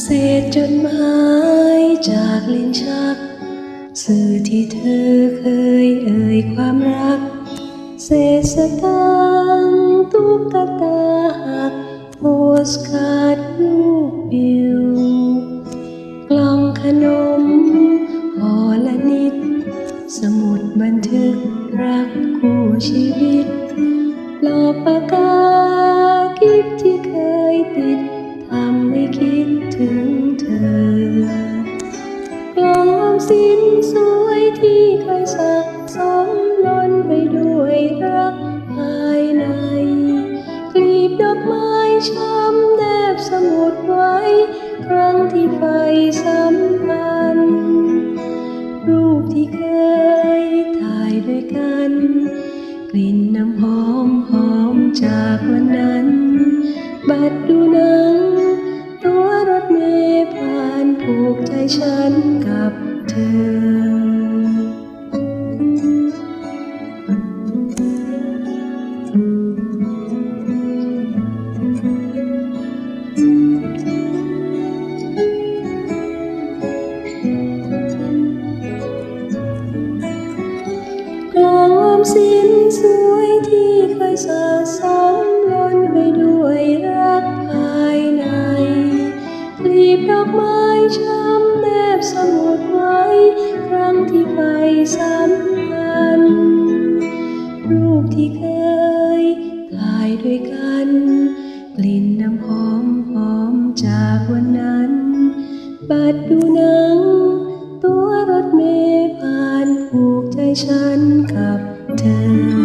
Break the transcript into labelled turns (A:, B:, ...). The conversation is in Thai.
A: เศษจดหมายจากลิ้นชัก สื่อที่เธอเคยเอ่ยความรัก เศษสตางตุ๊กตาหักโพสการ์ดรูปบิว กล่องขนมห่อละนิด สมุดบันทึกรักคู่ชีวิต หลอปากกา กิบที่เคยติดทำให้คิดถึงเธอกลองออมสินสวยที่เคยสะสมล้นไปด้วยรักภายในกลีบดอกไม้ช้ำแนบสมุดไว้ ครั้งที่ไฟสัมพันธ์รูปที่เคยถ่ายด้วยกัน กลิ่นน้ำหอมหอมจากวันนั้น บัดดูหนัง ตัวรถเมย์ผ่านผูกใจฉันกับเธอ อกไม้ช้ำแนบสงดไว้ ครั้งที่ไปสัมพันรูปที่เคยถ่ายด้วยกัน กลิ่นน้ำหอมหอมจากวันนั้นบัดดูหนัง ตัวรถเมล์ผ่านผูกใจฉันกับเธอ